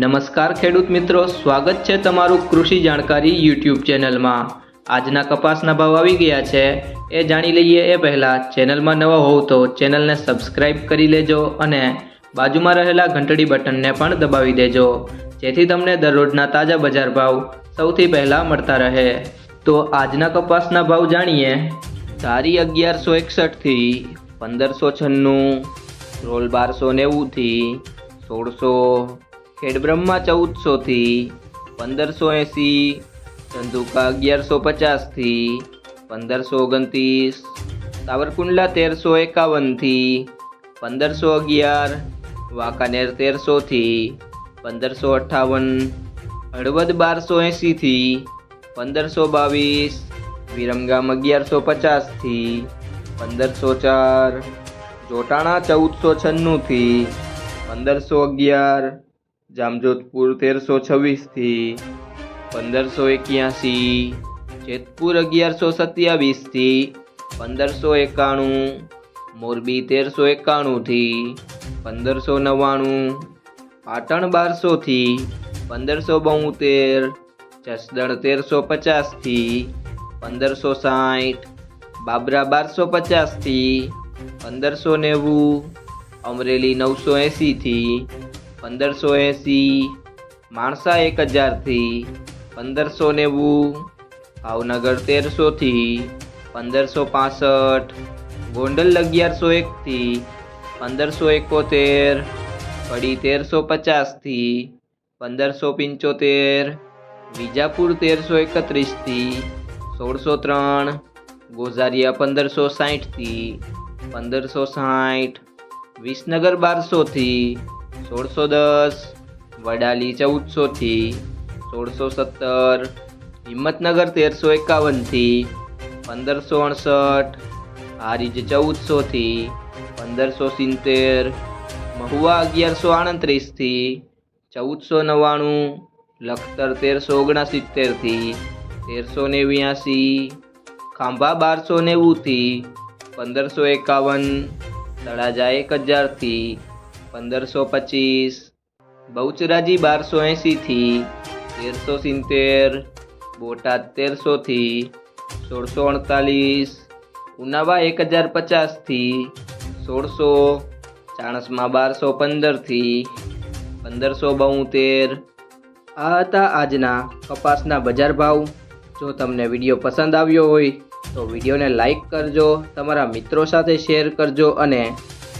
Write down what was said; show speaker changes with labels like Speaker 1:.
Speaker 1: નમસ્કાર ખેડૂત મિત્રો, સ્વાગત છે તમારું કૃષિ જાણકારી યુટ્યુબ ચેનલમાં. આજના કપાસના ભાવ આવી ગયા છે. એ જાણી લઈએ એ પહેલાં, ચેનલમાં નવા હોવ તો ચેનલને સબસ્ક્રાઇબ કરી લેજો અને બાજુમાં રહેલા ઘંટડી બટનને પણ દબાવી દેજો, જેથી તમને દરરોજના તાજા બજાર ભાવ સૌથી પહેલાં મળતા રહે. તો આજના કપાસના ભાવ જાણીએ. ધારી અગિયારસો એકસઠથી પંદરસો છન્નું, રોલ બારસો નેવુંથી સોળસો ખેડબ્રહ્મા ચૌદસોથી પંદરસો એંસી ધંધુકા અગિયારસો પચાસથી પંદરસો ઓગણત્રીસ, સાવરકુંડલા તેરસો એકાવનથી પંદરસો અગિયાર, વાંકાનેર તેરસોથી પંદરસો અઠ્ઠાવન હળવદ બારસો એંસીથી પંદરસો બાવીસ, વિરમગામ અગિયારસો પચાસથી પંદરસો ચાર, જોટાણા ચૌદસો છન્નુંથી પંદરસો અગિયાર જામજોધપુર તેરસો છવ્વીસથી પંદરસો એક્યાસી, જેતપુર અગિયારસો સત્યાવીસથી પંદરસો એકાણું, મોરબી તેરસો એકાણુંથી પંદરસો નવ્વાણું, પાટણ બારસોથી પંદરસો બોતેર જસદણ તેરસો પચાસથી પંદરસો સાઠ, બાબરા બારસો પચાસથી પંદરસો નેવું, અમરેલી નવસો એંસીથી પંદરસો એંસી, માણસા એક હજારથી, પંદરસો નેવું, ભાવનગર તેરસોથી, પંદરસો પાસઠ, ગોંડલ અગિયારસો એકથી, પંદરસો એકોતેર, કડી તેરસો પચાસથી, પંદરસો પંચોતેર, વિજાપુર તેરસો એકત્રીસથી, સોળસો ત્રણ, ગોઝારિયા પંદરસો સાઠથી, પંદરસો સાઠ, વિસનગર બારસોથી સોળસો દસ, વડાલી ચૌદસોથી, સોળસો સત્તર, હિંમતનગર તેરસો એકાવનથી, પંદરસો અડસઠ, હારીજ ચૌદસોથી, પંદરસો સિત્તેર, મહુવા અગિયારસો આડત્રીસથી, ચૌદસો નવ્વાણું, લખતર તેરસો ઓગણસિત્તેરથી, તેરસો નેવ્યાસી, ખાંભા બારસો નેવુંથી, પંદરસો એકાવન, તળાજા એક હજારથી પંદરસો પચીસ, બહુચરાજી બારસો એંસીથી તેરસો સિત્તેર, બોટાદ તેરસોથી, સોળસો અડતાલીસ, ઉનાવા એક હજાર પચાસથી, સોળસો, ચાણસમાં બારસો પંદરથી, પંદરસો બોતેર. આ હતા આજના કપાસના બજાર ભાવ. જો તમને વીડિયો પસંદ આવ્યો હોય તો વિડીયોને લાઈક કરજો, તમારા મિત્રો સાથે શેર કરજો અને